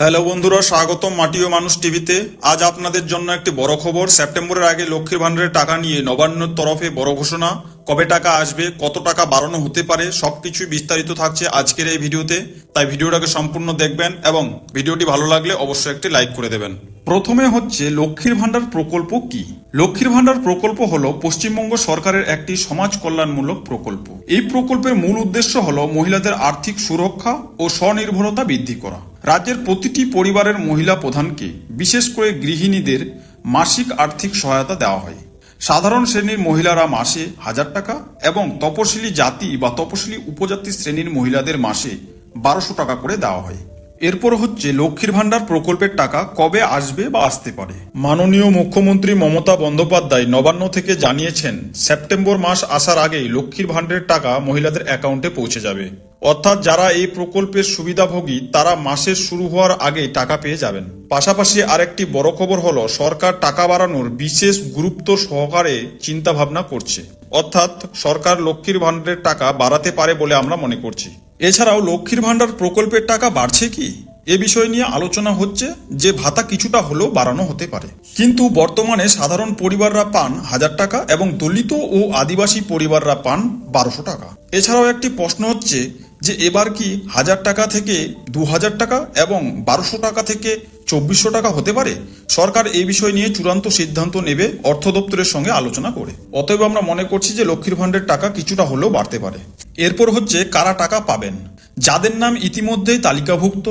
Hello বন্ধুরা, স্বাগতম মাটি ও মানুষ টিভিতে। আজ আপনাদের জন্য একটি বড় খবর। সেপ্টেম্বরের আগে লক্ষ্মীর ভান্ডারের টাকা নিয়ে নবান্নর তরফে বড় ঘোষণা। কবে টাকা আসবে, কত টাকা বাড়ানো হতে পারে, সবকিছুই বিস্তারিত থাকছে আজকের এই ভিডিওতে। তাই ভিডিওটাকে সম্পূর্ণ দেখবেন এবং ভিডিওটি ভালো লাগলে অবশ্যই একটি লাইক করে দেবেন। প্রথমে হচ্ছে, লক্ষ্মীর ভান্ডার প্রকল্প কি? লক্ষ্মীর ভান্ডার প্রকল্প হল পশ্চিমবঙ্গ সরকারের একটি সমাজ কল্যাণমূলক প্রকল্প। এই প্রকল্পের মূল উদ্দেশ্য হল মহিলাদের আর্থিক সুরক্ষা ও স্বনির্ভরতা বৃদ্ধি করা। রাজ্যের প্রতিটি পরিবারের মহিলা প্রধানকে, বিশেষ করে গৃহিণীদের, মাসিক আর্থিক সহায়তা দেওয়া হয়। সাধারণ শ্রেণির মহিলারা মাসে হাজার টাকা এবং তপশিলি জাতি বা তপশিলি উপজাতি শ্রেণির মহিলাদের মাসে বারোশো টাকা করে দেওয়া হয়। এরপর হচ্ছে লক্ষ্মীর ভাণ্ডার প্রকল্পের টাকা কবে আসবে বা আসতে পারে? মাননীয় মুখ্যমন্ত্রী মমতা বন্দ্যোপাধ্যায় নবান্ন থেকে জানিয়েছেন, সেপ্টেম্বর মাস আসার আগেই লক্ষ্মীর ভাণ্ডারের টাকা মহিলাদের অ্যাকাউন্টে পৌঁছে যাবে। অর্থাৎ যারা এই প্রকল্পের সুবিধাভোগী, তারা মাসের শুরু হওয়ার আগেই টাকা পেয়ে যাবেন। পাশাপাশি আরেকটি বড় খবর হলো, সরকার টাকা বাড়ানোর বিশেষ গুরুত্ব সহকারে চিন্তা ভাবনা করছে। অর্থাৎ সরকার লক্ষ্মীর ভান্ডারের টাকা বাড়াতে পারে বলে আমরা মনে করছি। এছাড়াও লক্ষ্মীর ভান্ডার প্রকল্পের টাকা বাড়ছে কি? এ বিষয় নিয়ে আলোচনা হচ্ছে যে ভাতা কিছুটা হলেও বাড়ানো হতে পারে। কিন্তু বর্তমানে সাধারণ পরিবাররা পান হাজার টাকা এবং দলিত ও আদিবাসী পরিবাররা পান বারোশো টাকা। এছাড়াও একটি প্রশ্ন হচ্ছে যে এবার কি হাজার টাকা থেকে দু হাজার টাকা এবং বারোশো টাকা থেকে চব্বিশশো টাকা হতে পারে? সরকার এই বিষয় নিয়ে চূড়ান্ত সিদ্ধান্ত নেবে অর্থ দপ্তরের সঙ্গে আলোচনা করে। অতএব আমরা মনে করছি যে লক্ষ্মীর ভাণ্ডের টাকা কিছুটা হলেও বাড়তে পারে। এরপর হচ্ছে কারা টাকা পাবেন? যাদের নাম ইতিমধ্যেই তালিকাভুক্ত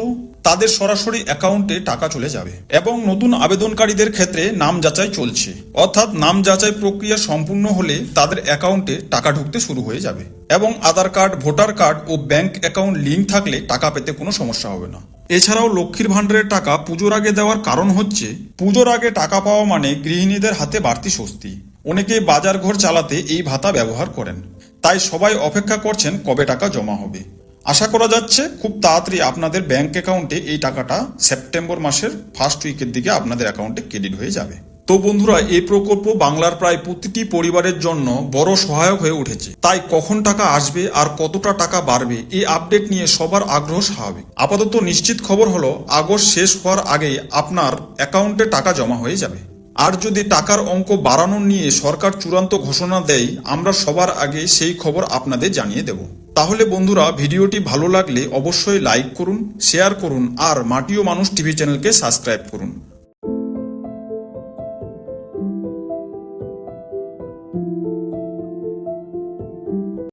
তাদের সরাসরি অ্যাকাউন্টে টাকা চলে যাবে এবং নতুন আবেদনকারীদের ক্ষেত্রে নাম যাচাই চলছে। অর্থাৎ নাম যাচাই প্রক্রিয়া সম্পূর্ণ হলে তাদের অ্যাকাউন্টে টাকা ঢুকতে শুরু হয়ে যাবে এবং আধার কার্ড, ভোটার কার্ড ও ব্যাংক অ্যাকাউন্ট লিঙ্ক থাকলে টাকা পেতে কোনো সমস্যা হবে না। এছাড়াও লক্ষ্মীর ভাণ্ডারের টাকা পুজোর আগে দেওয়ার কারণ হচ্ছে, পুজোর আগে টাকা পাওয়া মানে গৃহিণীদের হাতে বাড়তি স্বস্তি। অনেকে বাজার ঘর চালাতে এই ভাতা ব্যবহার করেন। তাই সবাই অপেক্ষা করছেন কবে টাকা জমা হবে। আশা করা যাচ্ছে খুব তাড়াতাড়ি আপনাদের ব্যাংক অ্যাকাউন্টে এই টাকাটা সেপ্টেম্বর মাসের ফার্স্ট উইকের দিকে আপনাদের অ্যাকাউন্টে ক্রেডিট হয়ে যাবে। তো বন্ধুরা, এই প্রকল্প বাংলার প্রায় প্রতিটি পরিবারের জন্য বড় সহায়ক হয়ে উঠেছে। তাই কখন টাকা আসবে আর কতটা টাকা বাড়বে, এই আপডেট নিয়ে সবার আগ্রহ স্বাভাবিক। আপাতত নিশ্চিত খবর হলো, আগস্ট শেষ হওয়ার আগে আপনার অ্যাকাউন্টে টাকা জমা হয়ে যাবে। আর যদি টাকার অঙ্ক বাড়ানো নিয়ে সরকার চূড়ান্ত ঘোষণা দেয়, আমরা সবার আগে সেই খবর আপনাদের জানিয়ে দেব। তাহলে বন্ধুরা ভিডিওটি ভালো লাগলে অবশ্যই লাইক করুন শেয়ার করুন আর মাটিও মানুষ টিভি চ্যানেলকে সাবস্ক্রাইব করুন।